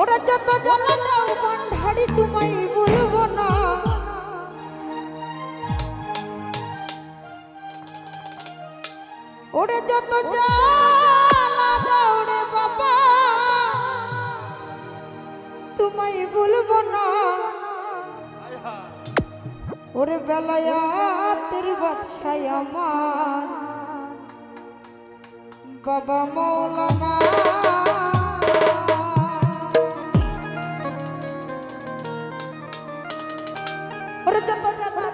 ওরা যত জ্বালা দাও ভান্ডারি তোমায় বলব না। ওরে যত জ্বালা দাও রে বাবা, তোমায় না। ওরে বেলায়াতের বাদশাই আমার। বাবা মৌলানা ওরে যত জ্বালা দাও